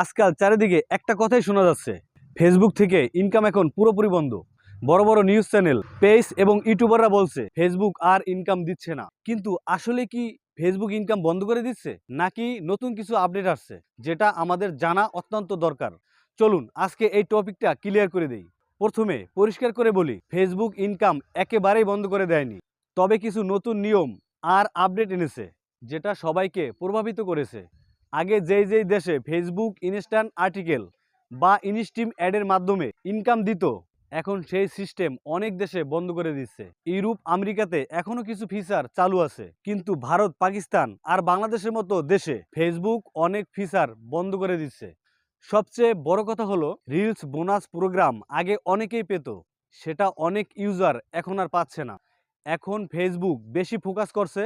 আজকাল চারিদিকে একটা কথাই শোনা যাচ্ছে। ফেসবুক থেকে ইনকাম এখন পুরোপুরি বন্ধ। বড় বড় নিউজ চ্যানেল পেজ এবং ইউটিউবাররা বলছে ফেসবুক আর ইনকাম দিচ্ছে না। কিন্তু আসলে কি ফেসবুক ইনকাম বন্ধ করে দিচ্ছে? নাকি নতুন কিছু আপডেট আসছে? যেটা আমাদের জানা অত্যন্ত দরকার। চলুন, আজকে এই টপিকটা ক্লিয়ার করে দেই। প্রথমে পরিষ্কার করে বলি ফেসবুক ইনকাম একেবারেই বন্ধ করে দেয়নি। তবে কিছু নতুন নিয়ম আর আপডেট এনেছে, যেটা সবাইকে প্রভাবিত করেছে। আগে যেই যেই দেশে ফেসবুক ইনস্ট্যান্ট আর্টিকেল বা ইনস্টিম অ্যাডের মাধ্যমে ইনকাম দিত, এখন সেই সিস্টেম অনেক দেশে বন্ধ করে দিচ্ছে। ইউরোপ, আমেরিকাতে এখনও কিছু ফিচার চালু আছে, কিন্তু ভারত, পাকিস্তান আর বাংলাদেশের মতো দেশে ফেসবুক অনেক ফিচার বন্ধ করে দিচ্ছে। সবচেয়ে বড় কথা হলো রিলস বোনাস প্রোগ্রাম আগে অনেকেই পেত, সেটা অনেক ইউজার এখন আর পাচ্ছে না। এখন ফেসবুক বেশি ফোকাস করছে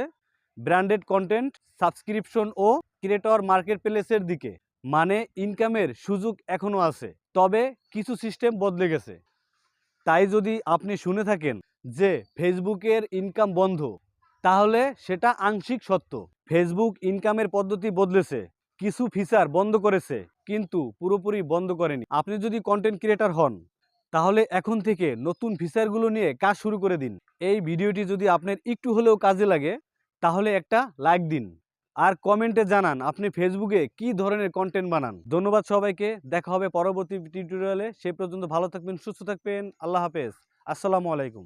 ব্র্যান্ডেড কন্টেন্ট সাবস্ক্রিপশন ও ক্রিয়েটর মার্কেট প্লেসের দিকে। মানে ইনকামের সুযোগ এখনও আছে। তবে কিছু সিস্টেম বদলে গেছে। তাই যদি আপনি শুনে থাকেন যে ফেসবুকের ইনকাম বন্ধ, তাহলে সেটা আংশিক সত্য। ফেসবুক ইনকামের পদ্ধতি বদলেছে, কিছু ফিচার বন্ধ করেছে, কিন্তু পুরোপুরি বন্ধ করেনি। আপনি যদি কন্টেন্ট ক্রিয়েটর হন, তাহলে এখন থেকে নতুন ফিচারগুলো নিয়ে কাজ শুরু করে দিন। এই ভিডিওটি যদি আপনার একটু হলেও কাজে লাগে, তাহলে একটা লাইক দিন। আর কমেন্টে জানান আপনি ফেসবুকে কি ধরনের কন্টেন্ট বানান। ধন্যবাদ সবাইকে, দেখা হবে পরবর্তী টিউটোরিয়ালে সে পর্যন্ত ভালো থাকবেন, সুস্থ থাকবেন। আল্লাহ হাফেজ। আসসালামু আলাইকুম।